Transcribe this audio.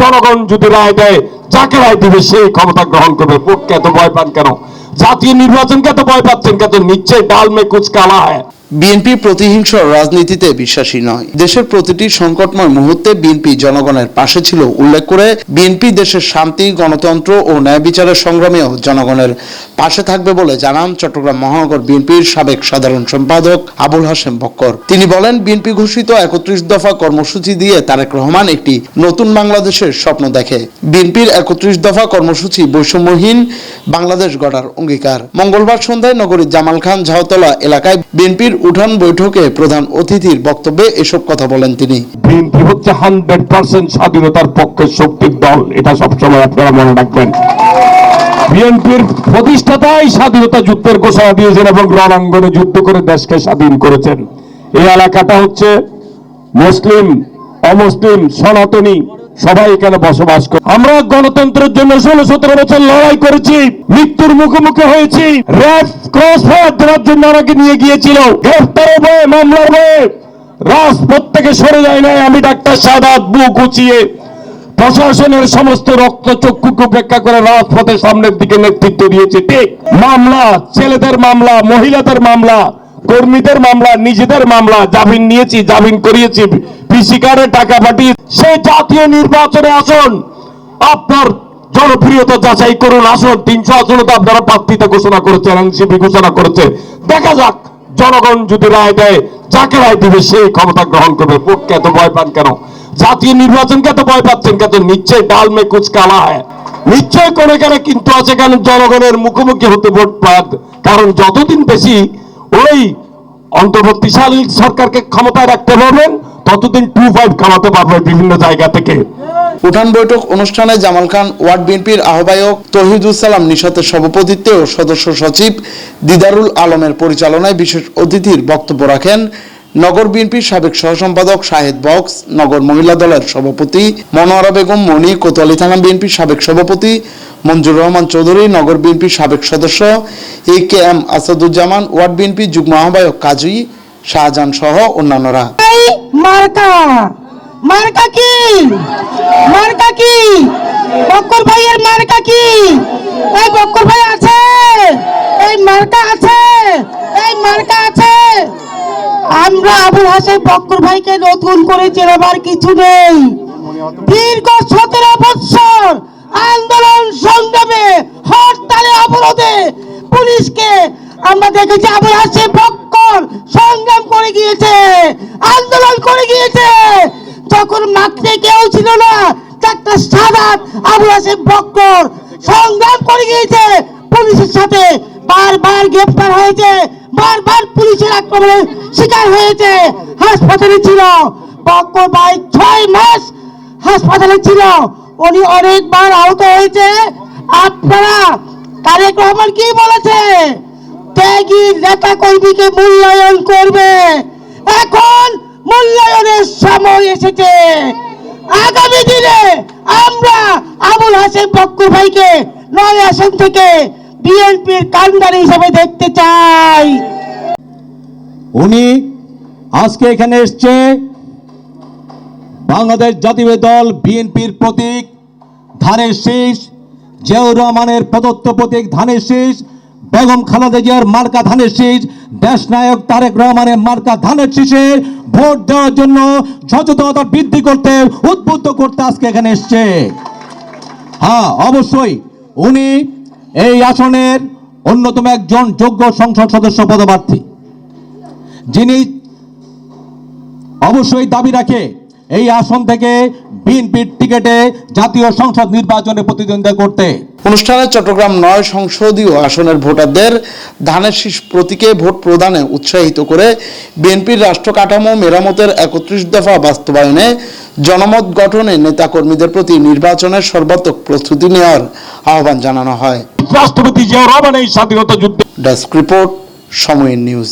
জনগণ যদি রায় দেয়, যাকে রায় দিবে সেই ক্ষমতা গ্রহণ করবে। ভোটকে এত ভয় পান কেন? জাতীয় নির্বাচনকে এত ভয় পাচ্ছেন কেন? নিচ্ছে ডাল মে কুচ কালা হয় বিএনপি প্রতিহিংস রাজনীতিতে বিশ্বাসী নয়। দেশের প্রতিটি সংকটময় মুহূর্তে বিএনপি জনগণের পাশে ছিল। উল্লেখ করে, বিএনপি দেশের শান্তি, গণতন্ত্র ও ন্যায় বিচারের সংগ্রামেও জনগণের পাশে থাকবে বলে জানান চট্টগ্রাম মহানগর বিএনপির সাবেক সাধারণ সম্পাদক আবুল হাসেম বক্কর। তিনি বলেন, বিএনপি ঘোষিত একত্রিশ দফা কর্মসূচি দিয়ে তারেক রহমান একটি নতুন বাংলাদেশের স্বপ্ন দেখে। বিএনপির একত্রিশ দফা কর্মসূচি বৈষম্যহীন, বাংলাদেশ গড়ার অঙ্গীকার। মঙ্গলবার সন্ধ্যায় নগরীর জামাল খান ঝাউতলা এলাকায় বিএনপির উঠান বৈঠকে প্রধান অতিথির বক্তব্যে এসব কথা বলেন তিনি। বিএনপি হচ্ছে হান্ড্রেড পার্সেন্ট স্বাধীনতার পক্ষে শক্তির দল। এটা সবসময় আপনারা মনে রাখবেন। বিএনপির প্রতিষ্ঠাতাই স্বাধীনতা যুদ্ধের ঘোষণা দিয়েছেন এবং রণাঙ্গনে যুদ্ধ করে দেশকে স্বাধীন করেছেন। এই এলাকাটা হচ্ছে মুসলিম, অমুসলিম, সনাতনী সবাই এখানে বসবাস করে আমরা গণতন্ত্রের জন্য ষোলো, সতেরো বছর লড়াই করেছি, মৃত্যুর মুখোমুখি হয়েছি। র্যাব ক্রস ফায়ার দেওয়ার জন্য আমাকে নিয়ে গিয়েছিল। গ্রেফতারের ভয়ে, মামলার ভয়ে। রাজপথ থেকে সরে যায় নাই। আমি ডাক্তার সাদাত বুক উঁচিয়ে প্রশাসনের সমস্ত রক্ত চক্ষুকে উপেক্ষা করে রাজপথের সামনের দিকে নেতৃত্ব দিয়েছে। ঠিক, মামলা, ছেলেদের মামলা, মহিলাদের মামলা কর্মীদের মামলা, নিজেদের মামলা, জামিন নিয়েছি, জামিন করিয়েছি পিসি কার্ডে টাকা পাঠিয়ে সেই জাতীয় নির্বাচনে আসুন। আপনার জনপ্রিয়তা যাচাই করুন, আসুন। তিনশো আসনে তো আপনারা প্রার্থীতা ঘোষণা করেছেন, এনসিপি ঘোষণা করেছে। দেখা যাক, জনগণ যদি রায় দেয়, যাকে রায় দিবে সেই ক্ষমতা গ্রহণ করবে। ভোটকে এত ভয় পান কেন? জাতীয় নির্বাচনকে এত ভয় পাচ্ছেন কেন? নিশ্চয় ডাল মে কুচ কালা হয় নিশ্চয় কোন এখানে কিন্তু আছে কেন? জনগণের মুখোমুখি হতে ভোট পান কারণ যতদিন বেশি ওই অন্তর্বর্তীশালী সরকারকে ক্ষমতায় রাখতে পারবেন, ততদিন টু ফাইভ কামাতে পারবে বিভিন্ন জায়গা থেকে। উঠান বৈঠক অনুষ্ঠানে জামাল খান, ওয়ার্ড বিএনপির আহ্বায়ক তহিদুসালাম নিশাতের সভাপতিত্বে ও সদস্য সচিব দিদারুল আলমের পরিচালনায় বিশেষ অতিথির বক্তব্য রাখেন নগর বিএনপির সাবেক সহসম্পাদক শাহেদ বক্স, নগর মহিলা দলের সভাপতি মনোয়ারা বেগম, মণি কোতোয়ালি থানা বিএনপির সাবেক সভাপতি মঞ্জুর রহমান চৌধুরী, নগর বিএনপির সাবেক সদস্য A K M Asaduzzaman, ward বিএনপির যুগ্ম আহ্বায়ক কাজী শাহজাহান সহ অন্যান্যরা। মার্কা কি? মার্কা কি? মার্কা কি? ভাই মার্কা আছে এই মার্কা আছে আমরা আবুল হাসেন বক্কর ভাইকে নতুন করে চেনাবার কিছু নেই। দীর্ঘ সতেরো বৎসর আন্দোলন সংগ্রামে হরতালে, অবরোধে পুলিশকে আমরা দেখেছি আবুল হাসেন বক্কর সংগ্রাম করে গিয়েছে, আন্দোলন করে গিয়েছে। যখন মাঠে কেউ ছিল না ডাক্তার সাদাত আবুল হাসেন বক্কর সংগ্রাম করে গিয়েছে। পুলিশের সাথে বারবার গ্রেফতার হয়েছে। বারবার পুলিশের আক্রমণের শিকার হয়েছে। হাসপাতালে ছিল। ভাই ছয় মাস হাসপাতালে ছিল। উনি অনেকবার আহত হয়েছে। আপনারা তারেক রহমান কি বলেছে? ত্যাগী নেতা কর্মীকে মূল্যায়ন করবে। এখন মূল্যায়নের সময় এসেছে। আগামী দিনে আমরা আবুল হাসেন বক্কর ভাইকে নয় আসন থেকে বিএনপির কান্দারি হিসেবে দেখতে চাই। উনি আজকে এখানে এসছে বাংলাদেশ জাতীয় দল বিএনপির প্রতীক, ধানের শীষ, জিয়াউর রহমানের প্রদত্ত প্রতীক, ধানের শীষ, বেগম খালেদা জিয়ার মার্কা ধানের শীষ দেশ নায়ক তারেক রহমানের মার্কা ধানের শীষে ভোট দেওয়ার জন্য সচেতনতা বৃদ্ধি করতে, উদ্বুদ্ধ করতে আজকে এখানে এসছে। হ্যাঁ অবশ্যই উনি এই আসনের অন্যতম একজন যোগ্য সংসদ সদস্য পদপ্রার্থী। যিনি অবশ্যই দাবি রাখে এই আসন থেকে বিএনপির টিকেটে জাতীয় সংসদ নির্বাচনে প্রতিদ্বন্দ্বিতা করতে। অনুষ্ঠানে চট্টগ্রাম নয় সংসদীয় আসনের ভোটারদের ধানের শীষ প্রতীকে ভোট প্রদানে উৎসাহিত করে বিএনপির রাষ্ট্র কাঠামো মেরামতের একত্রিশ দফা বাস্তবায়নে জনমত গঠনে নেতাকর্মীদের প্রতি নির্বাচনের সর্বাত্মক প্রস্তুতি নেওয়ার আহ্বান জানানো হয়। রাষ্ট্রপতি জিয়া রহমান এই স্বাধীনতা যুদ্ধে ডেস্ক রিপোর্ট সময়ের নিউজ।